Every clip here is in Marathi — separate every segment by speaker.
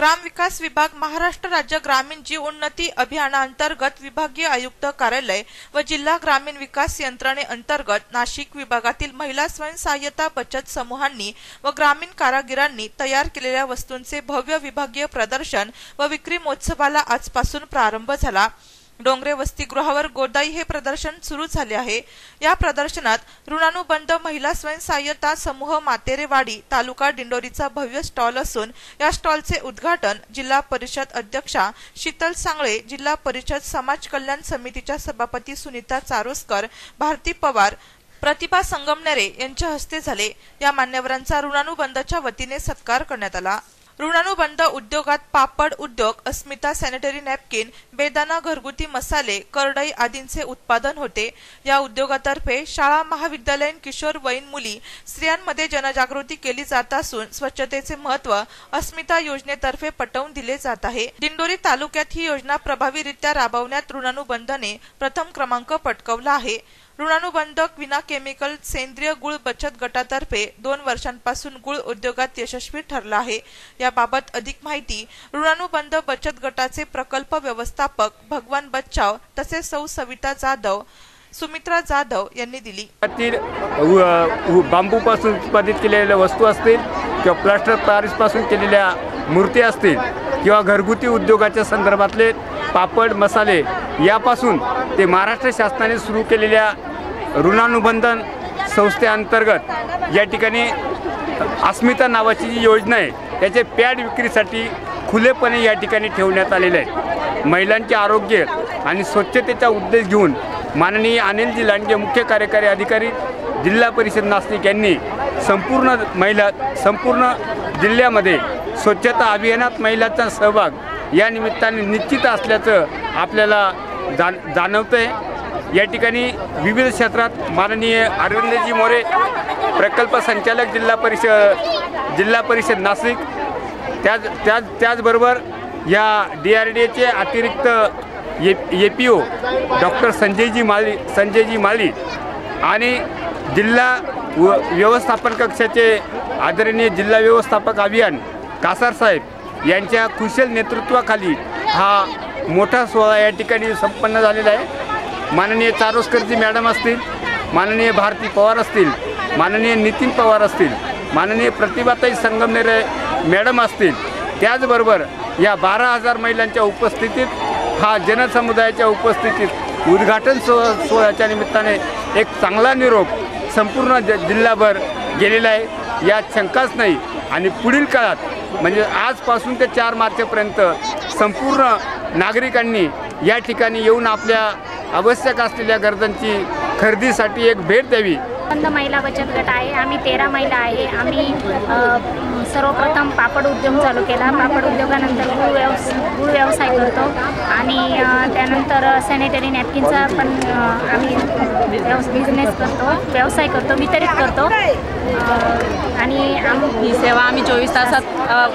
Speaker 1: ग्रामविकास विभाग महाराष्ट्र राज्य ग्रामीण जीव उन्नती अभियानाअंतर्गत विभागीय आयुक्त कार्यालय व जिल्हा ग्रामीण विकास यंत्रणे अंतर्गत नाशिक विभागातील महिला स्वयंसहाय्यता बचत समूहांनी व ग्रामीण कारागिरांनी तयार केलेल्या वस्तूंचे भव्य विभागीय प्रदर्शन व विक्री महोत्सवाला आजपासून प्रारंभ झाला. डोंगरे वसतिगृहावर गोदाई हे प्रदर्शन सुरू झाले आहे. या प्रदर्शनात ऋणानुबंध महिला स्वयंसहाय्यता समूह मातेरेवाडी तालुका दिंडोरीचा भव्य स्टॉल असून या स्टॉलचे उद्घाटन जिल्हा परिषद अध्यक्षा शीतल सांगळे जिल्हा परिषद समाज कल्याण समितीच्या सभापती सुनीता चारोस्कर भारती पवार प्रतिभा संगमनेरे यांच्या हस्ते झाले. या मान्यवरांचा ऋणानुबंधच्या वतीने सत्कार करण्यात आला. ऋणानुबंध उद्योगात पापड उद्योग अस्मिता सॅनिटरी नॅपकिन बेदाना घरगुती मसाले करडई आदींचे उत्पादन होते. या उद्योगातर्फे शाळा महाविद्यालयीन किशोर वयीन मुली स्त्रियांमध्ये जनजागृती केली जात असून स्वच्छतेचे महत्त्व अस्मिता योजनेतर्फे पटवून दिले जात आहे. दिंडोरी तालुक्यात ही योजना प्रभावीरित्या राबवण्यात ऋणानुबंधने प्रथम क्रमांक पटकवला आहे. ऋणानुबंधक विना केमिकल सेंद्रिय गुळ बचत गटातर्फे दोन वर्षांपासून गुळ उद्योगात यशस्वी ठरला आहे. याबाबत अधिक माहिती ऋणानुबंध बचत गटाचे प्रकल्प व्यवस्थापक भगवान बच्चाव तसेच सौ सविता जाधव सुमित्रा जाधव यांनी दिली.
Speaker 2: त्यातील बांबूपासून उत्पादित केलेल्या वस्तू असतील किंवा प्लास्टर पॅरिसपासून केलेल्या मूर्ती असतील किंवा घरगुती उद्योगाच्या संदर्भातले पापड मसाले यापासून ते महाराष्ट्र शासनाने सुरू केलेल्या ऋणानुबंधन संस्थेअंतर्गत या ठिकाणी अस्मिता नावाची जी योजना आहे त्याचे पॅड विक्रीसाठी खुलेपणे या ठिकाणी ठेवण्यात आलेले आहे. महिलांचे आरोग्य आणि स्वच्छतेचा उद्देश घेऊन माननीय अनिलजी लांडगे मुख्य कार्यकारी अधिकारी जिल्हा परिषद नास्तिक यांनी संपूर्ण महिला संपूर्ण जिल्ह्यामध्ये स्वच्छता अभियानात महिलांचा सहभाग या निमित्ताने निश्चित असल्याचं आपल्याला जाण जाणवतं आहे या ठिकाणी विविध क्षेत्रात माननीय अरविंदजी मोरे प्रकल्प संचालक जिल्हा परिषद जिल्हा परिषद नाशिक त्याच त्याच त्याचबरोबर या डी आर डी एचे अतिरिक्त ए A P O doctor Sanjayji माळी संजयजी माळी आणि जिल्हा व व्यवस्थापन कक्षाचे आदरणीय जिल्हा व्यवस्थापक अभियान कासार साहेब यांच्या कुशल नेतृत्वाखाली हा मोठा सोहळा या ठिकाणी संपन्न झालेला आहे. माननीय चारोस्करजी मॅडम असतील माननीय भारती पवार असतील माननीय नितीन पवार असतील माननीय प्रतिभाताई संगमनेर मॅडम असतील त्याचबरोबर या बारा हजार महिलांच्या उपस्थितीत हा जनसमुदायाच्या उपस्थितीत उद्घाटन सो सोहळ्याच्या निमित्ताने एक चांगला निरोप संपूर्ण ज जिल्हाभर गेलेला आहे. यात शंकाच नाही. आणि पुढील काळात म्हणजे आजपासून ते चार मार्चपर्यंत संपूर्ण नागरिकांनी या ठिकाणी येऊन आपल्या आवश्यक असलेल्या गरजांची खरेदीसाठी एक भेट द्यावी.
Speaker 3: बंद महिला बचत गट आहे. आम्ही तेरा महिला आहे. आम्ही सर्वप्रथम पापड उद्योग चालू केला. पापड उद्योगानंतर गुळ व्यवस गुळ व्यवसाय करतो. आणि त्यानंतर सॅनिटरी नॅपकिनचा पण आम्ही व्यवस बिझनेस करतो. व्यवसाय करतो. वितरित करतो. आणि आम
Speaker 4: ही सेवा आम्ही चोवीस तासात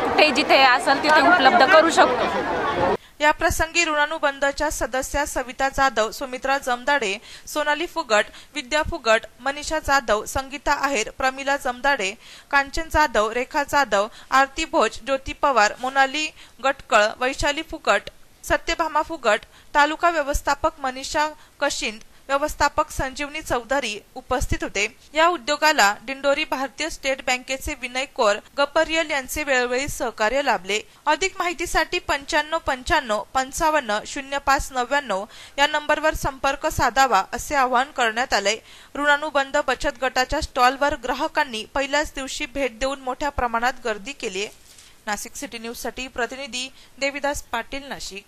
Speaker 4: कुठे जिथे असेल तिथे उपलब्ध करू शकतो.
Speaker 1: या प्रसंगी ऋणानुबंधच्या सदस्या सविता जाधव सुमित्रा जमदाडे सोनाली फुगट विद्या फुगट मनीषा जाधव संगीता आहेर प्रमिला जमदाडे कांचन जाधव रेखा जाधव आरती भोज ज्योती पवार मोनाली गटकळ वैशाली फुकट सत्यभामा फुगट तालुका व्यवस्थापक मनीषा कशिंद व्यवस्थापक संजीवनी चौधरी उपस्थित होते. या उद्योगाला दिंडोरी भारतीय स्टेट बँकेचे विनय कौर गपरियल यांचे वेळोवेळी सहकार्य लाभले. अधिक माहितीसाठी पंच्याण्णव पंच्याण्णव पंचावन्न शून्य पाच नव्याण्णव या नंबरवर संपर्क साधावा असे आवाहन करण्यात आले. ऋणानुबंध बचत गटाच्या स्टॉलवर ग्राहकांनी पहिल्याच दिवशी भेट देऊन मोठ्या प्रमाणात गर्दी केली. नाशिक सिटी न्यूजसाठी प्रतिनिधी देविदास पाटील नाशिक.